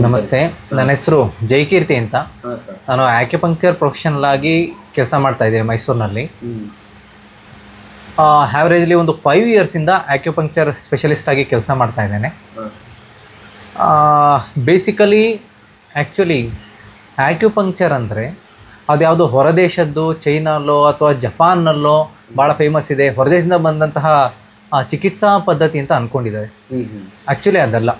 ನಮಸ್ತೆ. ನನ್ನ ಹೆಸರು ಜೈಕೀರ್ತಿ ಅಂತ. ನಾನು ಆಕ್ಯುಪಂಕ್ಚರ್ ಪ್ರೊಫೆಷನಲ್ ಆಗಿ ಕೆಲಸ ಮಾಡ್ತಾ ಇದ್ದೀನಿ ಮೈಸೂರಿನಲ್ಲಿ. ಆವರೇಜ್ಲಿ ಹ್ಯಾವ್ರೇಜ್ಲಿ ಒಂದು ಫೈವ್ ಇಯರ್ಸಿಂದ ಆಕ್ಯುಪಂಕ್ಚರ್ ಸ್ಪೆಷಲಿಸ್ಟ್ ಆಗಿ ಕೆಲಸ ಮಾಡ್ತಾ ಇದ್ದೇನೆ. ಬೇಸಿಕಲಿ ಆ್ಯಕ್ಚುಲಿ ಆಕ್ಯುಪಂಕ್ಚರ್ ಅಂದರೆ ಅದ್ಯಾವುದು ಹೊರದೇಶದ್ದು ಚೈನಲ್ಲೋ ಅಥವಾ ಜಪಾನ್ನಲ್ಲೋ ಭಾಳ ಫೇಮಸ್ ಇದೆ. ಹೊರದೇಶದಿಂದ ಬಂದಂತಹ ಚಿಕಿತ್ಸಾ ಪದ್ಧತಿ ಅಂತ ಅಂದ್ಕೊಂಡಿದ್ದಾರೆ ಆ್ಯಕ್ಚುಲಿ ಅದಲ್ಲ.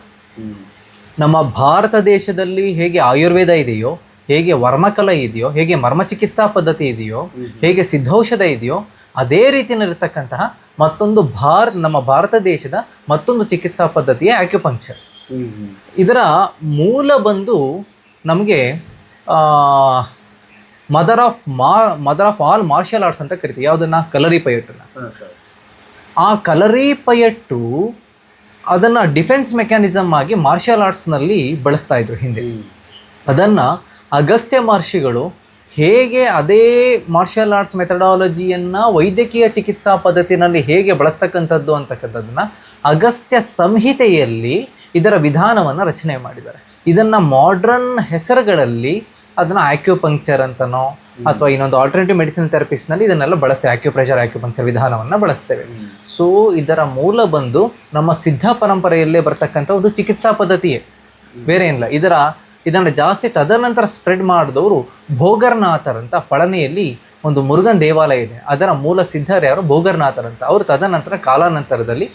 ನಮ್ಮ ಭಾರತ ದೇಶದಲ್ಲಿ ಹೇಗೆ ಆಯುರ್ವೇದ ಇದೆಯೋ ಹೇಗೆ ವರ್ಮಕಲೆ ಇದೆಯೋ ಹೇಗೆ ಮರ್ಮ ಚಿಕಿತ್ಸಾ ಪದ್ಧತಿ ಇದೆಯೋ ಹೇಗೆ ಸಿದ್ಧೌಷಧ ಇದೆಯೋ ಅದೇ ರೀತಿಯಲ್ಲಿರ್ತಕ್ಕಂತಹ ಮತ್ತೊಂದು ಭಾರತ ನಮ್ಮ ಭಾರತ ದೇಶದ ಮತ್ತೊಂದು ಚಿಕಿತ್ಸಾ ಪದ್ಧತಿಯೇ ಆಕ್ಯುಪಂಕ್ಚರ್ ಇದರ ಮೂಲ ಬಂದು ನಮಗೆ ಮದರ್ ಆಫ್ ಮಾ mother of all martial arts ಅಂತ ಕರಿತೀವಿ. ಯಾವುದನ್ನ? ಕಲರಿ ಪಯಟ್ಟನ್ನ ಆ ಕಲರಿ ಪಯಟ್ಟು ಅದನ್ನು ಡಿಫೆನ್ಸ್ ಮೆಕ್ಯಾನಿಸಮ್ ಆಗಿ ಮಾರ್ಷಲ್ ಆರ್ಟ್ಸ್ನಲ್ಲಿ ಬಳಸ್ತಾ ಇದ್ರು ಹಿಂದೆ. ಅದನ್ನು ಅಗಸ್ತ್ಯ ಮಹರ್ಷಿಗಳು ಹೇಗೆ ಅದೇ ಮಾರ್ಷಲ್ ಆರ್ಟ್ಸ್ ಮೆಥಡಾಲಜಿಯನ್ನು ವೈದ್ಯಕೀಯ ಚಿಕಿತ್ಸಾ ಪದ್ಧತಿನಲ್ಲಿ ಹೇಗೆ ಬಳಸ್ತಕ್ಕಂಥದ್ದು ಅಂತಕ್ಕಂಥದ್ದನ್ನು ಅಗಸ್ತ್ಯ ಸಂಹಿತೆಯಲ್ಲಿ ಇದರ ವಿಧಾನವನ್ನು ರಚನೆ ಮಾಡಿದ್ದಾರೆ. ಇದನ್ನು ಮಾಡ್ರನ್ ಹೆಸರುಗಳಲ್ಲಿ ಅದನ್ನು ಆ್ಯಕ್ಯುಪಂಕ್ಚರ್ ಅಂತನೋ ಅಥವಾ ಇನ್ನೊಂದು ಆಲ್ಟರ್ನೇಟಿವ್ ಮೆಡಿಸಿನ್ ಥೆರಪಿಸ್ನಲ್ಲಿ ಇದನ್ನೆಲ್ಲ ಬಳಸ್ತೇವೆ. ಆಕ್ಯುಪ್ರೆಷರ್ ಆಕ್ಯುಪಂಕ್ಚರ್ ವಿಧಾನವನ್ನು ಬಳಸ್ತೇವೆ. ಸೊ ಇದರ ಮೂಲ ಬಂದು ನಮ್ಮ ಸಿದ್ಧ ಪರಂಪರೆಯಲ್ಲೇ ಬರ್ತಕ್ಕಂಥ ಒಂದು ಚಿಕಿತ್ಸಾ ಪದ್ಧತಿಯೇ. ಬೇರೆ ಏನಿಲ್ಲ. ಇದರ ಇದನ್ನು ಜಾಸ್ತಿ ತದನಂತರ ಸ್ಪ್ರೆಡ್ ಮಾಡಿದವರು ಅಂತ ಪಳನಿಯಲ್ಲಿ ಒಂದು ಮುರುಗನ್ ದೇವಾಲಯ ಇದೆ. ಅದರ ಮೂಲ ಸಿದ್ಧರು ಯಾರು? ಅಂತ. ಅವರು ತದನಂತರ ಕಾಲಾನಂತರದಲ್ಲಿ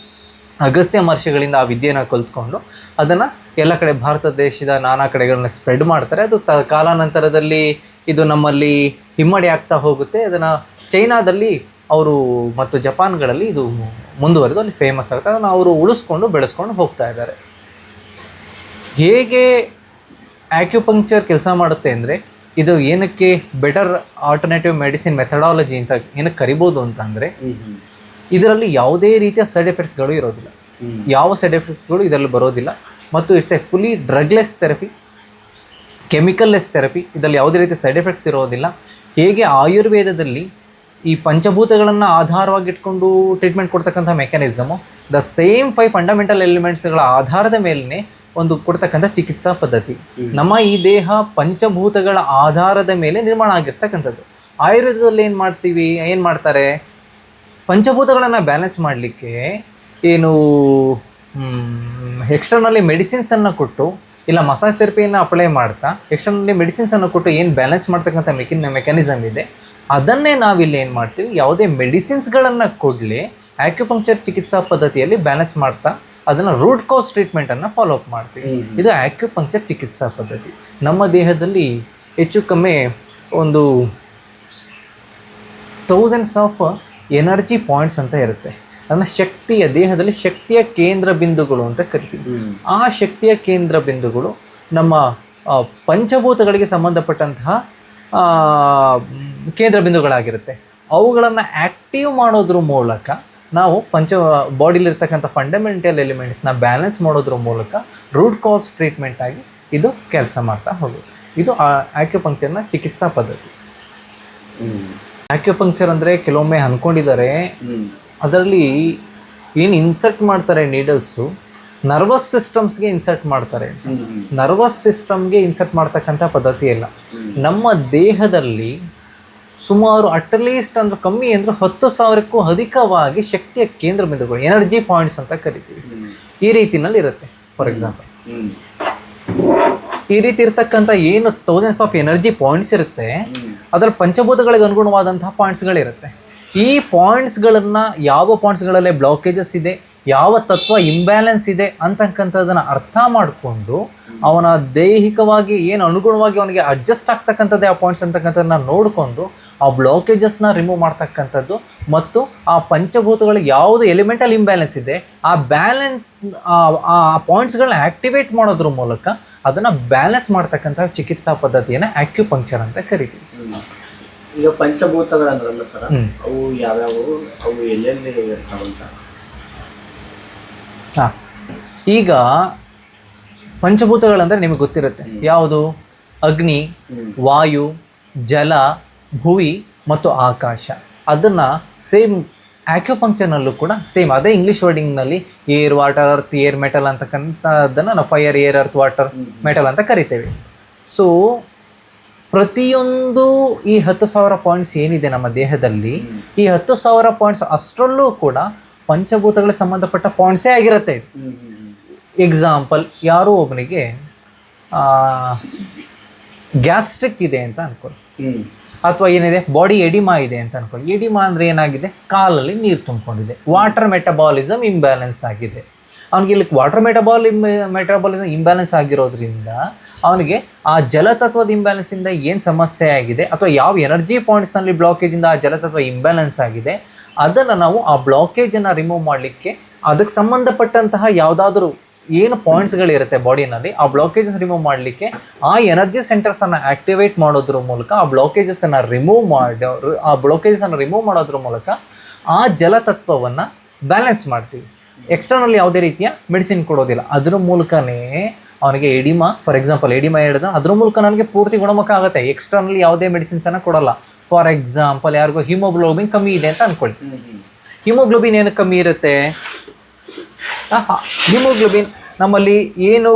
ಅಗಸ್ತ್ಯ ಮಹರ್ಷಿಗಳಿಂದ ಆ ವಿದ್ಯೆಯನ್ನು ಕಲ್ತ್ಕೊಂಡು ಅದನ್ನು ಎಲ್ಲ ಕಡೆ ಭಾರತ ದೇಶದ ನಾನಾ ಕಡೆಗಳನ್ನ ಸ್ಪ್ರೆಡ್ ಮಾಡ್ತಾರೆ. ಅದು ತ ಕಾಲಾನಂತರದಲ್ಲಿ ಇದು ನಮ್ಮಲ್ಲಿ ಹಿಮ್ಮಡಿ ಆಗ್ತಾ ಹೋಗುತ್ತೆ. ಅದನ್ನು ಚೈನಾದಲ್ಲಿ ಅವರು ಮತ್ತು ಜಪಾನ್ಗಳಲ್ಲಿ ಇದು ಮುಂದುವರೆದು ಅಲ್ಲಿ ಫೇಮಸ್ ಆಗುತ್ತೆ. ಅದನ್ನು ಅವರು ಉಳಿಸ್ಕೊಂಡು ಬೆಳೆಸ್ಕೊಂಡು ಹೋಗ್ತಾ ಇದ್ದಾರೆ. ಹೇಗೆ ಆ್ಯಕ್ಯುಪಂಕ್ಚರ್ ಕೆಲಸ ಮಾಡುತ್ತೆ ಅಂದರೆ ಇದು ಏನಕ್ಕೆ ಬೆಟರ್ ಆಲ್ಟರ್ನೇಟಿವ್ ಮೆಡಿಸಿನ್ ಮೆಥಡಾಲಜಿ ಅಂತ ಏನಕ್ಕೆ ಕರಿಬೋದು ಅಂತಂದರೆ ಇದರಲ್ಲಿ ಯಾವುದೇ ರೀತಿಯ ಸೈಡ್ ಎಫೆಕ್ಟ್ಸ್ಗಳು ಇರೋದಿಲ್ಲ. ಯಾವ ಸೈಡ್ ಎಫೆಕ್ಟ್ಸ್ಗಳು ಇದರಲ್ಲಿ ಬರೋದಿಲ್ಲ. ಮತ್ತು it's a fully drugless therapy chemicalless therapy ಇದರಲ್ಲಿ ಯಾವುದೇ ರೀತಿಯ ಸೈಡ್ ಎಫೆಕ್ಟ್ಸ್ ಇರೋದಿಲ್ಲ. ಹೇಗೆ ಆಯುರ್ವೇದದಲ್ಲಿ ಈ ಪಂಚಭೂತಗಳನ್ನು ಆಧಾರವಾಗಿಟ್ಕೊಂಡು ಟ್ರೀಟ್ಮೆಂಟ್ ಕೊಡ್ತಕ್ಕಂಥ mechanism the same five fundamental ಎಲಿಮೆಂಟ್ಸ್ಗಳ ಆಧಾರದ ಮೇಲೇ ಒಂದು ಕೊಡ್ತಕ್ಕಂಥ ಚಿಕಿತ್ಸಾ ಪದ್ಧತಿ. ನಮ್ಮ ಈ ದೇಹ ಪಂಚಭೂತಗಳ ಆಧಾರದ ಮೇಲೆ ನಿರ್ಮಾಣ ಆಗಿರ್ತಕ್ಕಂಥದ್ದು. ಆಯುರ್ವೇದದಲ್ಲಿ ಏನು ಮಾಡ್ತೀವಿ? ಏನು ಮಾಡ್ತಾರೆ? ಪಂಚಭೂತಗಳನ್ನು ಬ್ಯಾಲೆನ್ಸ್ ಮಾಡಲಿಕ್ಕೆ ಏನು ಎಕ್ಸ್ಟರ್ನಲ್ಲಿ ಮೆಡಿಸಿನ್ಸನ್ನು ಕೊಟ್ಟು ಇಲ್ಲ ಮಸಾಜ್ ಥೆರಪಿಯನ್ನು ಅಪ್ಲೈ ಮಾಡ್ತಾ ಎಕ್ಸ್ಟರ್ನಲ್ಲಿ ಮೆಡಿಸಿನ್ಸನ್ನು ಕೊಟ್ಟು ಏನು ಬ್ಯಾಲೆನ್ಸ್ ಮಾಡ್ತಕ್ಕಂಥ ಮೆಕಿನ್ ಮೆಕ್ಯಾನಿಸಮ್ ಇದೆ ಅದನ್ನೇ ನಾವಿಲ್ಲಿ ಏನು ಮಾಡ್ತೀವಿ ಯಾವುದೇ ಮೆಡಿಸಿನ್ಸ್ಗಳನ್ನು ಕೊಡಲಿ ಆಕ್ಯುಪಂಕ್ಚರ್ ಚಿಕಿತ್ಸಾ ಪದ್ಧತಿಯಲ್ಲಿ ಬ್ಯಾಲೆನ್ಸ್ ಮಾಡ್ತಾ ಅದನ್ನು ರೂಟ್ ಕಾಸ್ ಟ್ರೀಟ್ಮೆಂಟನ್ನು ಫಾಲೋ ಅಪ್ ಮಾಡ್ತೀವಿ. ಇದು ಆಕ್ಯುಪಂಕ್ಚರ್ ಚಿಕಿತ್ಸಾ ಪದ್ಧತಿ. ನಮ್ಮ ದೇಹದಲ್ಲಿ ಹೆಚ್ಚು ಕಮ್ಮಿ ಒಂದು ಥೌಸಂಡ್ಸ್ ಆಫ್ ಎನರ್ಜಿ ಪಾಯಿಂಟ್ಸ್ ಅಂತ ಇರುತ್ತೆ. ಅದನ್ನು ಶಕ್ತಿಯ ದೇಹದಲ್ಲಿ ಶಕ್ತಿಯ ಕೇಂದ್ರ ಬಿಂದುಗಳು ಅಂತ ಕರಿತೀವಿ. ಆ ಶಕ್ತಿಯ ಕೇಂದ್ರ ಬಿಂದುಗಳು ನಮ್ಮ ಪಂಚಭೂತಗಳಿಗೆ ಸಂಬಂಧಪಟ್ಟಂತಹ ಕೇಂದ್ರ ಬಿಂದುಗಳಾಗಿರುತ್ತೆ. ಅವುಗಳನ್ನು ಆ್ಯಕ್ಟಿವ್ ಮಾಡೋದ್ರ ಮೂಲಕ ನಾವು ಪಂಚ ಬಾಡಿಲಿರ್ತಕ್ಕಂಥ ಫಂಡಮೆಂಟಲ್ ಎಲಿಮೆಂಟ್ಸ್ನ ಬ್ಯಾಲೆನ್ಸ್ ಮಾಡೋದ್ರ ಮೂಲಕ ರೂಟ್ ಕಾಸ್ ಟ್ರೀಟ್ಮೆಂಟ್ ಆಗಿ ಇದು ಕೆಲಸ ಮಾಡ್ತಾ ಹೋಗುತ್ತೆ. ಇದು ಆಕ್ಯುಪಂಕ್ಚರ್ನ ಚಿಕಿತ್ಸಾ ಪದ್ಧತಿ. ಆಕ್ಯುಪಂಕ್ಚರ್ ಅಂದರೆ ಕೆಲವೊಮ್ಮೆ ಅಂದ್ಕೊಂಡಿದ್ದಾರೆ ಅದರಲ್ಲಿ ಏನು ಇನ್ಸರ್ಟ್ ಮಾಡ್ತಾರೆ ನೀಡಲ್ಸು ನರ್ವಸ್ ಸಿಸ್ಟಮ್ಸ್ಗೆ ಇನ್ಸರ್ಟ್ ಮಾಡ್ತಾರೆ. ನರ್ವಸ್ ಸಿಸ್ಟಮ್ಗೆ ಇನ್ಸರ್ಟ್ ಮಾಡ್ತಕ್ಕಂಥ ಪದ್ಧತಿ ಇಲ್ಲ. ನಮ್ಮ ದೇಹದಲ್ಲಿ ಸುಮಾರು ಅಟ್ಲೀಸ್ಟ್ ಅಂದ್ರೆ ಕಮ್ಮಿ ಅಂದ್ರೆ ಹತ್ತು ಸಾವಿರಕ್ಕೂ ಅಧಿಕವಾಗಿ ಶಕ್ತಿಯ ಕೇಂದ್ರ ಬಿಂದುಗಳು ಎನರ್ಜಿ ಪಾಯಿಂಟ್ಸ್ ಅಂತ ಕರಿತೀವಿ. ಈ ರೀತಿನಲ್ಲಿ ಇರುತ್ತೆ ಫಾರ್ ಎಕ್ಸಾಂಪಲ್ ಈ ರೀತಿ ಇರ್ತಕ್ಕಂಥ ಏನು ಥೌಸಂಡ್ಸ್ ಆಫ್ ಎನರ್ಜಿ ಪಾಯಿಂಟ್ಸ್ ಇರುತ್ತೆ. ಅದರಲ್ಲಿ ಪಂಚಭೂತಗಳಿಗೆ ಅನುಗುಣವಾದಂತಹ ಪಾಯಿಂಟ್ಸ್ಗಳಿರುತ್ತೆ. ಈ ಪಾಯಿಂಟ್ಸ್ಗಳನ್ನು ಯಾವ ಪಾಯಿಂಟ್ಸ್ಗಳಲ್ಲೇ ಬ್ಲಾಕೇಜಸ್ ಇದೆ, ಯಾವ ತತ್ವ ಇಂಬ್ಯಾಲೆನ್ಸ್ ಇದೆ ಅಂತಕ್ಕಂಥದ್ದನ್ನು ಅರ್ಥ ಮಾಡಿಕೊಂಡು ಅವನ ದೈಹಿಕವಾಗಿ ಏನು ಅನುಗುಣವಾಗಿ ಅವನಿಗೆ ಅಡ್ಜಸ್ಟ್ ಆಗ್ತಕ್ಕಂಥದ್ದೇ ಆ ಪಾಯಿಂಟ್ಸ್ ಅಂತಕ್ಕಂಥದ್ದನ್ನ ನೋಡಿಕೊಂಡು ಆ ಬ್ಲಾಕೇಜಸ್ನ ರಿಮೂವ್ ಮಾಡ್ತಕ್ಕಂಥದ್ದು ಮತ್ತು ಆ ಪಂಚಭೂತಗಳಿಗೆ ಯಾವುದು ಎಲಿಮೆಂಟಲ್ ಇಂಬ್ಯಾಲೆನ್ಸ್ ಇದೆ, ಆ ಬ್ಯಾಲೆನ್ಸ್ ಆ ಪಾಯಿಂಟ್ಸ್ಗಳನ್ನ ಆ್ಯಕ್ಟಿವೇಟ್ ಮಾಡೋದ್ರ ಮೂಲಕ ಅದನ್ನು ಬ್ಯಾಲೆನ್ಸ್ ಮಾಡ್ತಕ್ಕಂಥ ಚಿಕಿತ್ಸಾ ಪದ್ಧತಿಯನ್ನು ಆಕ್ಯುಪಂಕ್ಚರ್ ಅಂತ ಕರಿತೀವಿ. ಈಗ ಪಂಚಭೂತಗಳಂದ್ರಲ್ಲ ಸರ್. ಅವು ಯಾವ್ಯಾವು? ಅವು ಎಲ್ಲೆಲ್ಲಿ ಇರ್ತಾವಂತ ಹಾಂ. ಈಗ ಪಂಚಭೂತಗಳಂದ್ರೆ ನಿಮಗೆ ಗೊತ್ತಿರುತ್ತೆ. ಯಾವುದು? ಅಗ್ನಿ ವಾಯು ಜಲ ಭೂವಿ ಮತ್ತು ಆಕಾಶ. ಅದನ್ನು ಸೇಮ್ ಆಕ್ಯುಪಂಕ್ಚರ್ನಲ್ಲೂ ಕೂಡ ಸೇಮ್ ಅದೇ English ವರ್ಡಿಂಗ್ನಲ್ಲಿ air water earth air metal ಅಂತಕ್ಕಂಥದ್ದನ್ನು ನಾವು fire air earth water metal ಅಂತ ಕರಿತೇವೆ. ಸೊ ಪ್ರತಿಯೊಂದು ಈ ಹತ್ತು ಸಾವಿರ ಪಾಯಿಂಟ್ಸ್ ಏನಿದೆ ನಮ್ಮ ದೇಹದಲ್ಲಿ ಈ ಹತ್ತು ಸಾವಿರ ಪಾಯಿಂಟ್ಸ್ ಅಷ್ಟರಲ್ಲೂ ಕೂಡ ಪಂಚಭೂತಗಳಿಗೆ ಸಂಬಂಧಪಟ್ಟ ಪಾಯಿಂಟ್ಸೇ ಆಗಿರುತ್ತೆ. ಎಕ್ಸಾಂಪಲ್ ಯಾರೋ ಒಬ್ಬನಿಗೆ ಗ್ಯಾಸ್ಟ್ರಿಕ್ ಇದೆ ಅಂತ ಅನ್ಕೊಳ್ಳಿ ಅಥವಾ ಏನಿದೆ? ಬಾಡಿ ಎಡಿಮಾ ಇದೆ ಅಂತ ಅನ್ಕೊಳ್ಳಿ. ಎಡಿಮಾ ಅಂದರೆ ಏನಾಗಿದೆ? ಕಾಲಲ್ಲಿ ನೀರು ತುಂಬಿಕೊಂಡಿದೆ. ವಾಟರ್ ಮೆಟಬಾಲಿಸಮ್ ಇಂಬ್ಯಾಲೆನ್ಸ್ ಆಗಿದೆ. ಅವನಿಗೆ ಇಲ್ಲಿ ವಾಟರ್ ಮೆಟಬಾಲಿ ಮೆಟಬಾಲಿಸಮ್ ಇಂಬ್ಯಾಲೆನ್ಸ್ ಆಗಿರೋದ್ರಿಂದ ಅವನಿಗೆ ಆ ಜಲತತ್ವದ ಇಂಬ್ಯಾಲೆನ್ಸಿಂದ ಏನು ಸಮಸ್ಯೆ ಆಗಿದೆ? ಅಥವಾ ಯಾವ ಎನರ್ಜಿ ಪಾಯಿಂಟ್ಸ್ನಲ್ಲಿ ಬ್ಲಾಕೇಜಿಂದ ಆ ಜಲತತ್ವ ಇಂಬ್ಯಾಲೆನ್ಸ್ ಆಗಿದೆ? ಅದನ್ನು ನಾವು ಆ ಬ್ಲಾಕೇಜನ್ನು ರಿಮೂವ್ ಮಾಡಲಿಕ್ಕೆ ಅದಕ್ಕೆ ಸಂಬಂಧಪಟ್ಟಂತಹ ಯಾವುದಾದ್ರೂ ಏನು ಪಾಯಿಂಟ್ಸ್ಗಳಿರುತ್ತೆ ಬಾಡಿನಲ್ಲಿ ಆ ಬ್ಲಾಕೇಜಸ್ ರಿಮೂವ್ ಮಾಡಲಿಕ್ಕೆ ಆ ಎನರ್ಜಿ ಸೆಂಟರ್ಸನ್ನು ಆಕ್ಟಿವೇಟ್ ಮಾಡೋದ್ರ ಮೂಲಕ ಆ ಬ್ಲಾಕೇಜಸನ್ನು ರಿಮೂವ್ ಮಾಡೋರು ಆ ಬ್ಲಾಕೇಜಸನ್ನು ರಿಮೂವ್ ಮಾಡೋದ್ರ ಮೂಲಕ ಆ ಜಲತತ್ವವನ್ನು ಬ್ಯಾಲೆನ್ಸ್ ಮಾಡ್ತೀವಿ. ಎಕ್ಸ್ಟರ್ನಲ್ ಯಾವುದೇ ರೀತಿಯ ಮೆಡಿಸಿನ್ ಕೊಡೋದಿಲ್ಲ. ಅದ್ರ ಮೂಲಕನೇ ಅವನಿಗೆ ಎಡಿಮಾ ಫಾರ್ ಎಕ್ಸಾಂಪಲ್ ಎಡಿಮಾ ಹೇಳಿದ್ರೆ ಅದ್ರ ಮೂಲಕ ನನಗೆ ಪೂರ್ತಿ ಗುಣಮುಖ ಆಗುತ್ತೆ. ಎಕ್ಸ್ಟರ್ನಲ್ ಯಾವುದೇ ಮೆಡಿಸಿನ್ಸನ್ನು ಕೊಡಲ್ಲ. ಫಾರ್ ಎಕ್ಸಾಂಪಲ್ ಯಾರಿಗೋ ಹಿಮೋಗ್ಲೋಬಿನ್ ಕಮ್ಮಿ ಇದೆ ಅಂತ ಹ್ಮ್ ಹಿಮೋಗ್ಲೋಬಿನ್ ಏನು ಕಮ್ಮಿ ಇರುತ್ತೆ? ಹಿಮೋಗ್ಲೋಬಿನ್ ನಮ್ಮಲ್ಲಿ ಏನು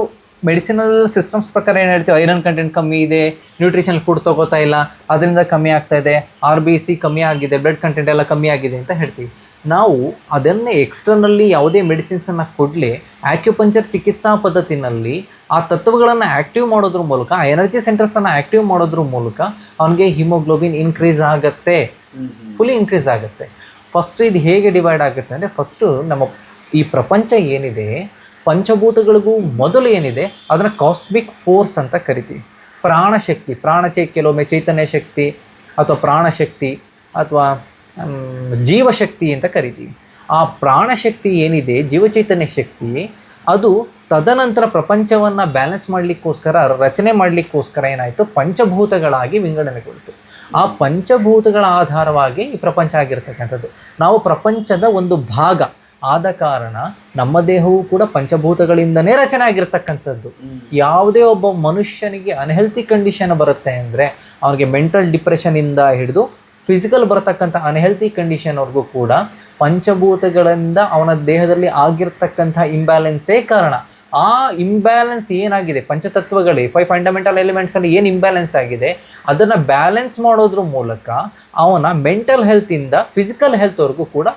ಮೆಡಿಸಿನಲ್ ಸಿಸ್ಟಮ್ಸ್ ಪ್ರಕಾರ ಏನು ಹೇಳ್ತೀವಿ? ಐರನ್ ಕಂಟೆಂಟ್ ಕಮ್ಮಿ ಇದೆ ನ್ಯೂಟ್ರಿಷನಲ್ ಫುಡ್ ತಗೋತಾ ಇಲ್ಲ ಅದರಿಂದ ಕಮ್ಮಿ ಆಗ್ತಾ ಇದೆ ಆರ್ ಬಿ ಸಿ ಕಮ್ಮಿ ಆಗಿದೆ ಬ್ಲಡ್ ಕಂಟೆಂಟ್ ಎಲ್ಲ ಕಮ್ಮಿ ಆಗಿದೆ ಅಂತ ಹೇಳ್ತೀವಿ. ನಾವು ಅದನ್ನೇ ಎಕ್ಸ್ಟರ್ನಲ್ಲಿ ಯಾವುದೇ ಮೆಡಿಸಿನ್ಸನ್ನು ಕೊಡಲಿ ಆಕ್ಯುಪಂಚರ್ ಚಿಕಿತ್ಸಾ ಪದ್ಧತಿನಲ್ಲಿ ಆ ತತ್ವಗಳನ್ನು ಆ್ಯಕ್ಟಿವ್ ಮಾಡೋದ್ರ ಮೂಲಕ ಆ ಎನರ್ಜಿ ಸೆಂಟರ್ಸನ್ನು ಆ್ಯಕ್ಟಿವ್ ಮಾಡೋದ್ರ ಮೂಲಕ ಅವನಿಗೆ ಹಿಮೋಗ್ಲೋಬಿನ್ ಇನ್ಕ್ರೀಸ್ ಆಗುತ್ತೆ. ಫುಲಿ ಇನ್ಕ್ರೀಸ್ ಆಗುತ್ತೆ. ಫಸ್ಟ್ ಇದು ಹೇಗೆ ಡಿವೈಡ್ ಆಗುತ್ತೆ ಅಂದರೆ ಫಸ್ಟು ನಮ್ಮ ಈ ಪ್ರಪಂಚ ಏನಿದೆ, ಪಂಚಭೂತಗಳಿಗೂ ಮೊದಲು ಏನಿದೆ, ಅದನ್ನು ಕಾಸ್ಮಿಕ್ ಫೋರ್ಸ್ ಅಂತ ಕರಿತೀವಿ. ಪ್ರಾಣಶಕ್ತಿ ಪ್ರಾಣ ಚೈ, ಕೆಲವೊಮ್ಮೆ ಚೈತನ್ಯ ಶಕ್ತಿ ಅಥವಾ ಪ್ರಾಣಶಕ್ತಿ ಅಥವಾ ಜೀವಶಕ್ತಿ ಅಂತ ಕರಿತೀವಿ. ಆ ಪ್ರಾಣಶಕ್ತಿ ಏನಿದೆ ಜೀವಚೈತನ್ಯ ಶಕ್ತಿ, ಅದು ತದನಂತರ ಪ್ರಪಂಚವನ್ನು ಬ್ಯಾಲೆನ್ಸ್ ಮಾಡಲಿಕ್ಕೋಸ್ಕರ, ರಚನೆ ಮಾಡಲಿಕ್ಕೋಸ್ಕರ ಏನಾಯಿತು, ಪಂಚಭೂತಗಳಾಗಿ ವಿಂಗಡಣೆಗೊಳ್ತು. ಆ ಪಂಚಭೂತಗಳ ಆಧಾರವಾಗಿ ಈ ಪ್ರಪಂಚ ಆಗಿರ್ತಕ್ಕಂಥದ್ದು. ನಾವು ಪ್ರಪಂಚದ ಒಂದು ಭಾಗ. ಆದ ಕಾರಣ ನಮ್ಮ ದೇಹವು ಕೂಡ ಪಂಚಭೂತಗಳಿಂದನೇ ರಚನೆ ಆಗಿರ್ತಕ್ಕಂಥದ್ದು ಯಾವುದೇ ಒಬ್ಬ ಮನುಷ್ಯನಿಗೆ ಅನ್ಹೆಲ್ತಿ ಕಂಡೀಷನ್ ಬರುತ್ತೆ ಅಂದರೆ ಅವನಿಗೆ ಮೆಂಟಲ್ ಡಿಪ್ರೆಷನಿಂದ ಹಿಡಿದು ಫಿಸಿಕಲ್ ಬರತಕ್ಕಂಥ ಅನ್ಹೆಲ್ತಿ ಕಂಡೀಷನ್ವರೆಗೂ ಕೂಡ ಪಂಚಭೂತಗಳಿಂದ ಅವನ ದೇಹದಲ್ಲಿ ಆಗಿರ್ತಕ್ಕಂಥ ಇಂಬ್ಯಾಲೆನ್ಸೇ ಕಾರಣ. ಆ ಇಂಬ್ಯಾಲೆನ್ಸ್ ಏನಾಗಿದೆ? ಪಂಚತತ್ವಗಳೇ ಫೈವ್ ಫಂಡಮೆಂಟಲ್ ಎಲಿಮೆಂಟ್ಸಲ್ಲಿ ಏನು ಇಂಬ್ಯಾಲೆನ್ಸ್ ಆಗಿದೆ? ಅದನ್ನು ಬ್ಯಾಲೆನ್ಸ್ ಮಾಡೋದ್ರ ಮೂಲಕ ಅವನ ಮೆಂಟಲ್ ಹೆಲ್ತಿಂದ ಫಿಸಿಕಲ್ ಹೆಲ್ತ್ವರೆಗೂ ಕೂಡ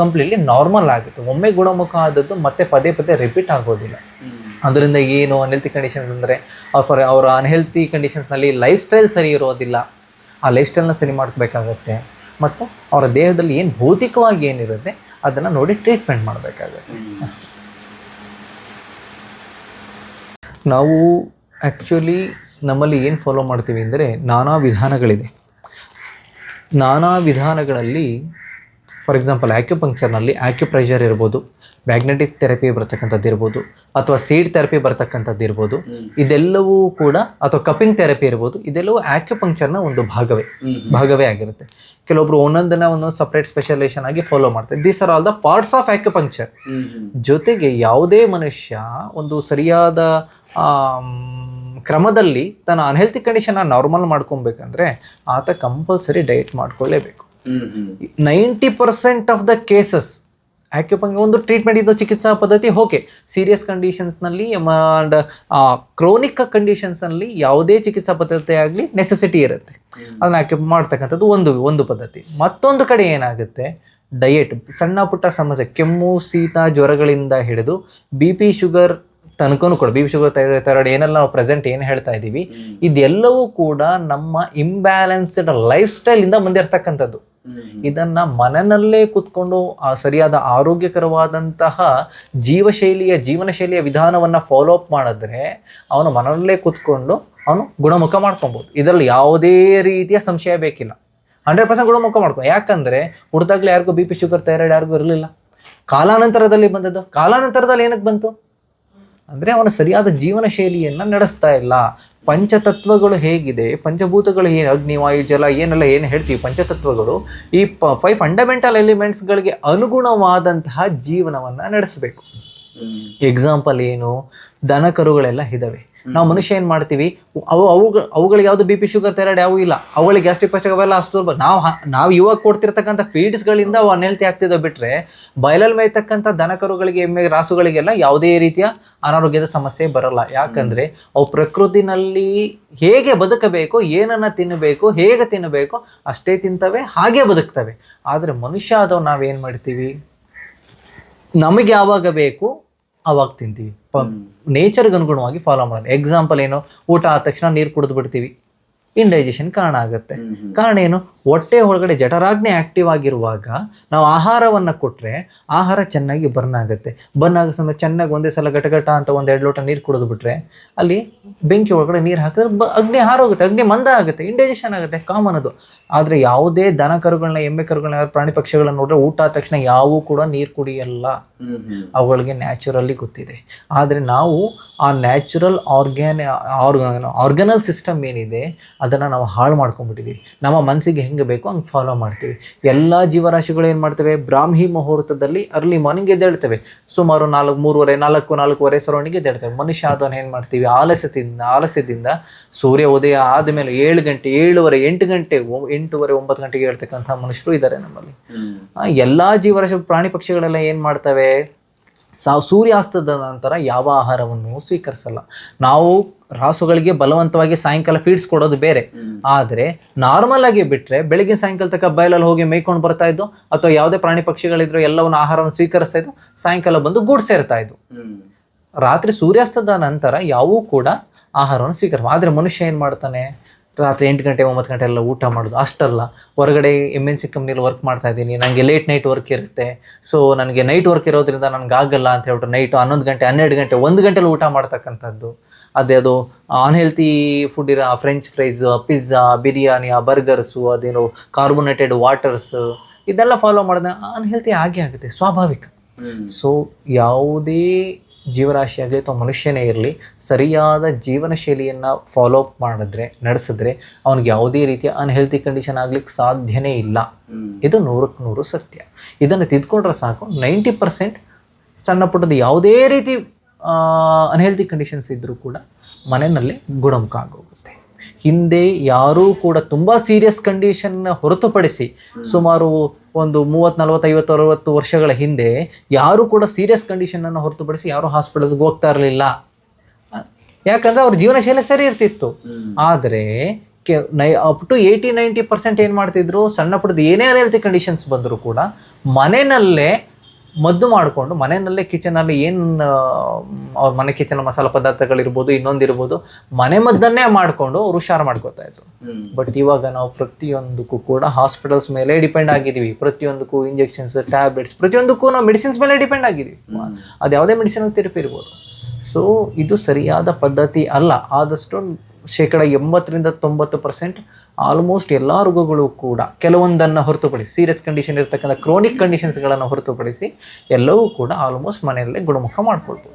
ಕಂಪ್ಲೀಟ್ಲಿ ನಾರ್ಮಲ್ ಆಗುತ್ತೆ. ಒಮ್ಮೆ ಗುಣಮುಖ ಆದದ್ದು ಮತ್ತೆ ಪದೇ ಪದೇ ರಿಪೀಟ್ ಆಗೋದಿಲ್ಲ. ಅದರಿಂದ ಏನು ಅನ್ಹೆಲ್ತಿ ಕಂಡೀಷನ್ಸ್ ಅಂದರೆ ಫಾರ್ ಅವರ ಅನ್ಹೆಲ್ತಿ ಕಂಡೀಷನ್ಸ್ನಲ್ಲಿ ಲೈಫ್ ಸ್ಟೈಲ್ ಸರಿ ಇರೋದಿಲ್ಲ. ಆ ಲೈಫ್ ಸ್ಟೈಲ್ನ ಸರಿ ಮಾಡಬೇಕಾಗತ್ತೆ. ಮತ್ತು ಅವರ ದೇಹದಲ್ಲಿ ಏನು ಭೌತಿಕವಾಗಿ ಏನಿರುತ್ತೆ ಅದನ್ನು ನೋಡಿ ಟ್ರೀಟ್ಮೆಂಟ್ ಮಾಡಬೇಕಾಗತ್ತೆ. ಅಷ್ಟೇ. ನಾವು ಆ್ಯಕ್ಚುಲಿ ನಮ್ಮಲ್ಲಿ ಏನು ಫಾಲೋ ಮಾಡ್ತೀವಿ ಅಂದರೆ ನಾನಾ ವಿಧಾನಗಳಿದೆ. ನಾನಾ ವಿಧಾನಗಳಲ್ಲಿ ಫಾರ್ ಎಕ್ಸಾಂಪಲ್ ಆಕ್ಯುಪಂಕ್ಚರ್ನಲ್ಲಿ ಆಕ್ಯುಪ್ರೆಷರ್ ಇರ್ಬೋದು ಮ್ಯಾಗ್ನೆಟಿಕ್ ಥೆರಪಿ ಬರ್ತಕ್ಕಂಥದ್ದು ಇರ್ಬೋದು ಅಥವಾ ಸೀಡ್ ಥೆರಪಿ ಬರ್ತಕ್ಕಂಥದ್ದು ಇರ್ಬೋದು ಇದೆಲ್ಲವೂ ಕೂಡ ಅಥವಾ ಕಪಿಂಗ್ ಥೆರಪಿ ಇರ್ಬೋದು ಇದೆಲ್ಲವೂ ಆಕ್ಯುಪಂಕ್ಚರ್ನ ಒಂದು ಭಾಗವೇ ಭಾಗವೇ ಆಗಿರುತ್ತೆ. ಕೆಲವೊಬ್ರು ಒಂದೊಂದನ್ನ ಒಂದೊಂದು ಸಪ್ರೇಟ್ ಸ್ಪೆಷಲೈಸೇಷನ್ ಆಗಿ ಫಾಲೋ ಮಾಡ್ತಾರೆ. These are all the parts of acupuncture ಜೊತೆಗೆ ಯಾವುದೇ ಮನುಷ್ಯ ಒಂದು ಸರಿಯಾದ ಕ್ರಮದಲ್ಲಿ ತನ್ನ ಅನ್ಹೆಲ್ತಿ ಕಂಡೀಷನ್ನ ನಾರ್ಮಲ್ ಮಾಡ್ಕೊಬೇಕಂದ್ರೆ ಆತ compulsory diet ಮಾಡ್ಕೊಳ್ಳೇಬೇಕು ninety percent of the cases acupuncture ಒಂದು ಟ್ರೀಟ್ಮೆಂಟ್ ಇದು ಚಿಕಿತ್ಸಾ ಪದ್ಧತಿ ಓಕೆ ಸೀರಿಯಸ್ ಕಂಡೀಷನ್ಸ್ನಲ್ಲಿ ಆ್ಯಂಡ್ ಕ್ರೋನಿಕ್ ಕಂಡೀಷನ್ಸ್ನಲ್ಲಿ ಯಾವುದೇ ಚಿಕಿತ್ಸಾ ಪದ್ಧತಿ ಆಗಲಿ ನೆಸೆಸಿಟಿ ಇರುತ್ತೆ. ಅದನ್ನ ಆಕ್ಯುಪ್ ಮಾಡ್ತಕ್ಕಂಥದ್ದು ಒಂದು ಒಂದು ಪದ್ಧತಿ. ಮತ್ತೊಂದು ಕಡೆ ಏನಾಗುತ್ತೆ? ಡಯೆಟ್ ಸಣ್ಣ ಪುಟ್ಟ ಸಮಸ್ಯೆ ಕೆಮ್ಮು ಶೀತ ಜ್ವರಗಳಿಂದ ಹಿಡಿದು ಬಿ ಪಿ ಶುಗರ್ ತನಕನೂ ಕೂಡ ಬಿ ಪಿ ಶುಗರ್ ಥೈರಾಯ್ಡ್ ಏನೆಲ್ಲ ನಾವು ಪ್ರೆಸೆಂಟ್ ಏನು ಹೇಳ್ತಾ ಇದ್ದೀವಿ ಇದೆಲ್ಲವೂ ಕೂಡ ನಮ್ಮ ಇಂಬ್ಯಾಲೆನ್ಸ್ಡ್ ಲೈಫ್ ಸ್ಟೈಲಿಂದ ಬಂದಿರತಕ್ಕಂಥದ್ದು ಇದನ್ನ ಮನನಲ್ಲೇ ಕೂತ್ಕೊಂಡು ಆ ಸರಿಯಾದ ಆರೋಗ್ಯಕರವಾದಂತಹ ಜೀವಶೈಲಿಯ ಜೀವನ ಶೈಲಿಯ ವಿಧಾನವನ್ನ ಫಾಲೋ ಅಪ್ ಮಾಡಿದ್ರೆ ಅವನು ಮನನಲ್ಲೇ ಕೂತ್ಕೊಂಡು ಅವನು ಗುಣಮುಖ ಮಾಡ್ಕೊಬೋದು. ಇದರಲ್ಲಿ ಯಾವುದೇ ರೀತಿಯ ಸಂಶಯ ಬೇಕಿಲ್ಲ. ಹಂಡ್ರೆಡ್ ಪರ್ಸೆಂಟ್ ಗುಣಮುಖ ಮಾಡ್ಕೊ ಯಾಕಂದ್ರೆ ಹುಡ್ದಾಗ್ಲೇ ಯಾರಿಗೂ ಬಿ ಪಿ ಶುಗರ್ ಥೈರಾಯ್ಡ್ ಯಾರಿಗೂ ಇರಲಿಲ್ಲ. ಕಾಲಾನಂತರದಲ್ಲಿ ಬಂದದ್ದು. ಕಾಲಾನಂತರದಲ್ಲಿ ಏನಕ್ಕೆ ಬಂತು? ಅಂದರೆ ಅವನ ಸರಿಯಾದ ಜೀವನ ಶೈಲಿಯನ್ನು ನಡೆಸ್ತಾ ಇಲ್ಲ. ಪಂಚತತ್ವಗಳು ಹೇಗಿದೆ? ಪಂಚಭೂತಗಳು ಏನು ಅಗ್ನಿ ವಾಯು ಜಲ ಏನೆಲ್ಲ ಏನು ಹೇಳ್ತೀವಿ? ಪಂಚತತ್ವಗಳು ಈ ಪ ಫೈವ್ ಫಂಡಮೆಂಟಲ್ ಎಲಿಮೆಂಟ್ಸ್ಗಳಿಗೆ ಅನುಗುಣವಾದಂತಹ ಜೀವನವನ್ನು ನಡೆಸಬೇಕು. ಎಕ್ಸಾಂಪಲ್ ಏನು? ದನ ಕರುಗಳೆಲ್ಲ ಇದ್ದಾವೆ ನಾವು ಮನುಷ್ಯ ಏನು ಮಾಡ್ತೀವಿ? ಅವು ಅವುಗಳು ಅವುಗಳಿಗೆ ಯಾವುದು ಬಿ ಪಿ ಶುಗರ್ ಥೈರಾಯ್ಡ್ ಯಾವೂ ಇಲ್ಲ. ಅವುಗಳಿಗೆ ಗ್ಯಾಸ್ಟ್ರಿಕ್ ಪಚಕ ಅವೆಲ್ಲ ಅಷ್ಟು ನಾವು ನಾವು ಇವಾಗ ಕೊಡ್ತಿರ್ತಕ್ಕಂಥ ಫೀಡ್ಸ್ಗಳಿಂದ ಅವು ಅನ್ಹೆಲ್ತಿ ಆಗ್ತಿದ್ದೋ ಬಿಟ್ಟರೆ ಬಯಲಲ್ಲಿ ಮೇಯ್ತಕ್ಕಂಥ ದನಕರುಗಳಿಗೆ ಎಮ್ಮೆ ರಾಸುಗಳಿಗೆಲ್ಲ ಯಾವುದೇ ರೀತಿಯ ಅನಾರೋಗ್ಯದ ಸಮಸ್ಯೆ ಬರಲ್ಲ. ಯಾಕಂದ್ರೆ ಅವು ಪ್ರಕೃತಿನಲ್ಲಿ ಹೇಗೆ ಬದುಕಬೇಕು ಏನನ್ನ ತಿನ್ನಬೇಕು ಹೇಗೆ ತಿನ್ನಬೇಕು ಅಷ್ಟೇ ತಿಂತವೆ ಹಾಗೆ ಬದುಕ್ತವೆ. ಆದರೆ ಮನುಷ್ಯ ಆದವ್ ನಾವೇನು ಮಾಡ್ತೀವಿ? ನಮಗೆ ಯಾವಾಗ ಬೇಕು ಅವಾಗ ತಿಂತೀವಿ. ನೇಚರ್ಗೆ ಅನುಗುಣವಾಗಿ ಫಾಲೋ ಮಾಡೋದು ಎಕ್ಸಾಂಪಲ್ ಏನು? ಊಟ ಆದ ತಕ್ಷಣ ನೀರು ಕುಡಿದು ಬಿಡ್ತೀವಿ. ಇಂಡೈಜೆಷನ್ ಕಾರಣ ಆಗುತ್ತೆ. ಕಾರಣ ಏನು? ಹೊಟ್ಟೆ ಒಳಗಡೆ ಜಠರಾಗ್ನಿ ಆಕ್ಟಿವ್ ಆಗಿರುವಾಗ ನಾವು ಆಹಾರವನ್ನು ಕೊಟ್ಟರೆ ಆಹಾರ ಚೆನ್ನಾಗಿ ಬರ್ನ್ ಆಗುತ್ತೆ. ಬರ್ನ್ ಆಗೋ ಸಮಯ ಚೆನ್ನಾಗಿ ಒಂದೇ ಸಲ ಗಟಗಟ ಅಂತ ಒಂದು ಎರಡು ಲೋಟ ನೀರು ಕುಡಿದು ಬಿಟ್ರೆ ಅಲ್ಲಿ ಬೆಂಕಿ ಒಳಗಡೆ ನೀರು ಹಾಕಿದ್ರೆ ಬ ಅಗ್ನಿ ಹಾರೋಗುತ್ತೆ ಅಗ್ನಿ ಮಂದ ಆಗುತ್ತೆ ಇಂಡೈಜೆಷನ್ ಆಗುತ್ತೆ ಕಾಮನ್ ಅದು. ಆದರೆ ಯಾವುದೇ ದನ ಕರುಗಳನ್ನ ಎಮ್ಮೆ ಕರುಗಳನ್ನ ಪ್ರಾಣಿ ಪಕ್ಷಿಗಳನ್ನ ನೋಡಿದ್ರೆ ಊಟ ಆದ ತಕ್ಷಣ ಯಾವೂ ಕೂಡ ನೀರು ಕುಡಿಯಲ್ಲ. ಅವುಗಳಿಗೆ ನ್ಯಾಚುರಲಿ ಗೊತ್ತಿದೆ. ಆದರೆ ನಾವು ಆ ನ್ಯಾಚುರಲ್ ಆರ್ಗ್ಯಾನ್ ಆರ್ಗ ಆರ್ಗನಲ್ ಸಿಸ್ಟಮ್ ಏನಿದೆ ಅದನ್ನು ನಾವು ಹಾಳು ಮಾಡ್ಕೊಂಡ್ಬಿಟ್ಟಿದ್ದೀವಿ ನಮ್ಮ ಮನಸ್ಸಿಗೆ ಹೆಂಗೆ ಬೇಕೋ ಹಂಗೆ ಫಾಲೋ ಮಾಡ್ತೀವಿ. ಎಲ್ಲ ಜೀವರಾಶಿಗಳು ಏನು ಮಾಡ್ತವೆ? ಬ್ರಾಹ್ಮಿ ಮುಹೂರ್ತದಲ್ಲಿ ಅರ್ಲಿ ಮಾರ್ನಿಂಗ್ ಎದ್ದೇಳ್ತವೆ. ಸುಮಾರು ನಾಲ್ಕು ಮೂರುವರೆ ನಾಲ್ಕು ನಾಲ್ಕೂವರೆ ಸರೌಂಡಿಗೆ ಎದ್ದೇಳ್ತವೆ. ಮನುಷ್ಯ ಅದನ್ನು ಏನು ಮಾಡ್ತೀವಿ? ಆಲಸ್ಯದಿಂದ ಆಲಸ್ಯದಿಂದ ಸೂರ್ಯ ಉದಯ ಆದಮೇಲೆ ಏಳು ಗಂಟೆ ಏಳುವರೆ ಎಂಟು ಗಂಟೆ ಎಂಟೂವರೆ ಒಂಬತ್ತು ಗಂಟೆಗೆ ಹೇಳ್ತಕ್ಕಂಥ ಮನುಷ್ಯರು ಇದ್ದಾರೆ ನಮ್ಮಲ್ಲಿ. ಎಲ್ಲಾ ಜೀವರಾಶಿ ಪ್ರಾಣಿ ಪಕ್ಷಿಗಳೆಲ್ಲ ಏನು ಮಾಡ್ತವೆ? ಸಾ ಸೂರ್ಯಾಸ್ತದ ನಂತರ ಯಾವ ಆಹಾರವನ್ನು ಸ್ವೀಕರಿಸಲ್ಲ. ನಾವು ರಾಸುಗಳಿಗೆ ಬಲವಂತವಾಗಿ ಸಾಯಂಕಾಲ ಫೀಡ್ಸ್ ಕೊಡೋದು ಬೇರೆ. ಆದರೆ ನಾರ್ಮಲ್ ಆಗಿ ಬಿಟ್ರೆ ಬೆಳಗ್ಗೆ ಸಾಯಂಕಾಲ ತನಕ ಬಯಲಲ್ಲಿ ಹೋಗಿ ಮೇಯ್ಕೊಂಡು ಬರ್ತಾ ಇದ್ದು ಅಥವಾ ಯಾವುದೇ ಪ್ರಾಣಿ ಪಕ್ಷಿಗಳಿದ್ರು ಎಲ್ಲವನ್ನು ಆಹಾರವನ್ನು ಸ್ವೀಕರಿಸ್ತಾ ಇದ್ದು ಸಾಯಂಕಾಲ ಬಂದು ಗೂಡ್ ಸೇರ್ತಾ ಇದ್ದು. ರಾತ್ರಿ ಸೂರ್ಯಾಸ್ತದ ನಂತರ ಯಾವೂ ಕೂಡ ಆಹಾರವನ್ನು ಸ್ವೀಕರಿಸ ಆದರೆ ಮನುಷ್ಯ ಏನು ಮಾಡ್ತಾನೆ? ರಾತ್ರಿ ಎಂಟು ಗಂಟೆ ಒಂಬತ್ತು ಗಂಟೆ ಎಲ್ಲ ಊಟ ಮಾಡೋದು. ಅಷ್ಟಲ್ಲ ಹೊರಗಡೆ ಎಂ ಎನ್ ಸಿ ಕಂಪ್ನಿಲಿ ವರ್ಕ್ ಮಾಡ್ತಾ ಇದ್ದೀನಿ. ನನಗೆ ಲೇಟ್ ನೈಟ್ ವರ್ಕ್ ಇರುತ್ತೆ. ಸೊ ನನಗೆ ನೈಟ್ ವರ್ಕ್ ಇರೋದ್ರಿಂದ ನನಗೆ ಆಗಲ್ಲ ಅಂತ ಹೇಳ್ಬಿಟ್ಟು ನೈಟು ಹನ್ನೊಂದು ಗಂಟೆ ಹನ್ನೆರಡು ಗಂಟೆ ಒಂದು ಗಂಟೆಲಿ ಊಟ ಮಾಡ್ತಕ್ಕಂಥದ್ದು. ಅದೇ ಅದು ಅನ್ಹೆಲ್ತಿ ಫುಡ್ ಇರೋ ಫ್ರೆಂಚ್ ಫ್ರೈಸ್ ಪಿಜ್ಜಾ ಬಿರಿಯಾನಿ ಆ ಬರ್ಗರ್ಸು ಅದೇನು ಕಾರ್ಬೋನೇಟೆಡ್ ವಾಟರ್ಸ್ ಇದೆಲ್ಲ ಫಾಲೋ ಮಾಡಿದ್ರೆ ಅನ್ಹೆಲ್ತಿ ಆಗೇ ಆಗುತ್ತೆ ಸ್ವಾಭಾವಿಕ. ಸೊ ಯಾವುದೇ ಜೀವರಾಶಿ ಆಗಲಿ ಅಥವಾ ಮನುಷ್ಯನೇ ಇರಲಿ ಸರಿಯಾದ ಜೀವನ ಶೈಲಿಯನ್ನು ಫಾಲೋ ಅಪ್ ಮಾಡಿದ್ರೆ ನಡೆಸಿದ್ರೆ ಅವನಿಗೆ ಯಾವುದೇ ರೀತಿಯ ಅನ್ಹೆಲ್ತಿ ಕಂಡೀಷನ್ ಆಗ್ಲಿಕ್ಕೆ ಸಾಧ್ಯನೇ ಇಲ್ಲ. ಇದು ನೂರಕ್ಕೆ ನೂರು ಸತ್ಯ. ಇದನ್ನು ತಿದ್ಕೊಂಡ್ರೆ ಸಾಕು ನೈಂಟಿ ಪರ್ಸೆಂಟ್ ಸಣ್ಣ ಪುಟ್ಟದ ಯಾವುದೇ ರೀತಿ ಅನ್ಹೆಲ್ತಿ ಕಂಡೀಷನ್ಸ್ ಇದ್ದರೂ ಕೂಡ ಮನೆಯಲ್ಲಿ ಗುಣಮುಖ ಆಗೋಗುತ್ತೆ. ಹಿಂದೆ ಯಾರೂ ಕೂಡ ತುಂಬ ಸೀರಿಯಸ್ ಕಂಡೀಷನ್ನ ಹೊರತುಪಡಿಸಿ ಸುಮಾರು ಒಂದು ಮೂವತ್ತು ನಲವತ್ತು ಐವತ್ತು ಅರವತ್ತು ವರ್ಷಗಳ ಹಿಂದೆ ಯಾರೂ ಕೂಡ ಸೀರಿಯಸ್ ಕಂಡೀಷನನ್ನು ಹೊರತುಪಡಿಸಿ ಯಾರೂ ಹಾಸ್ಪಿಟಲ್ಸ್ಗೆ ಹೋಗ್ತಾ ಇರಲಿಲ್ಲ. ಯಾಕಂದ್ರೆ ಅವ್ರ ಜೀವನ ಶೈಲಿ ಸರಿ ಇರ್ತಿತ್ತು. ಆದರೆ ಕೆ ನೈ up to eighty ninety percent ಏನು ಮಾಡ್ತಿದ್ರು ಸಣ್ಣ ಪುಟ್ಟದ ಏನೇ ರೀತಿ ಕಂಡೀಷನ್ಸ್ ಬಂದರೂ ಕೂಡ ಮನೆಯಲ್ಲೇ ಮದ್ದು ಮಾಡಿಕೊಂಡು ಮನೆಯಲ್ಲೇ ಕಿಚನಲ್ಲಿ ಏನು ಅವ್ರ ಮನೆ ಕಿಚನ್ ಮಸಾಲೆ ಪದಾರ್ಥಗಳಿರ್ಬೋದು ಇನ್ನೊಂದಿರ್ಬೋದು ಮನೆ ಮದ್ದನ್ನೇ ಮಾಡಿಕೊಂಡು ಅವ್ರು ಹುಷಾರು ಮಾಡ್ಕೋತಾ ಇದ್ರು. ಬಟ್ ಇವಾಗ ನಾವು ಪ್ರತಿಯೊಂದಕ್ಕೂ ಕೂಡ ಹಾಸ್ಪಿಟಲ್ಸ್ ಮೇಲೆ ಡಿಪೆಂಡ್ ಆಗಿದ್ದೀವಿ ಪ್ರತಿಯೊಂದಕ್ಕೂ ಇಂಜೆಕ್ಷನ್ಸ್ ಟ್ಯಾಬ್ಲೆಟ್ಸ್ ಪ್ರತಿಯೊಂದಕ್ಕೂ ನಾವು ಮೆಡಿಸಿನ್ಸ್ ಮೇಲೆ ಡಿಪೆಂಡ್ ಆಗಿದ್ದೀವಿ ಅದು ಯಾವುದೇ ಮೆಡಿಸಿನ್ ತೆರಪಿ ಇರ್ಬೋದು. ಸೊ ಇದು ಸರಿಯಾದ ಪದ್ಧತಿ ಅಲ್ಲ. ಆದಷ್ಟು ಶೇಕಡ ಎಂಬತ್ತರಿಂದ ತೊಂಬತ್ತು ಪರ್ಸೆಂಟ್ ಆಲ್ಮೋಸ್ಟ್ ಎಲ್ಲ ರೋಗಗಳು ಕೂಡ ಕೆಲವೊಂದನ್ನು ಹೊರತುಪಡಿಸಿ ಸೀರಿಯಸ್ ಕಂಡೀಷನ್ ಇರ್ತಕ್ಕಂಥ ಕ್ರೋನಿಕ್ ಕಂಡೀಷನ್ಸ್ಗಳನ್ನು ಹೊರತುಪಡಿಸಿ ಎಲ್ಲವೂ ಕೂಡ ಆಲ್ಮೋಸ್ಟ್ ಮನೆಯಲ್ಲೇ ಗುಣಮುಖ ಮಾಡ್ಕೊಳ್ಬೋದು.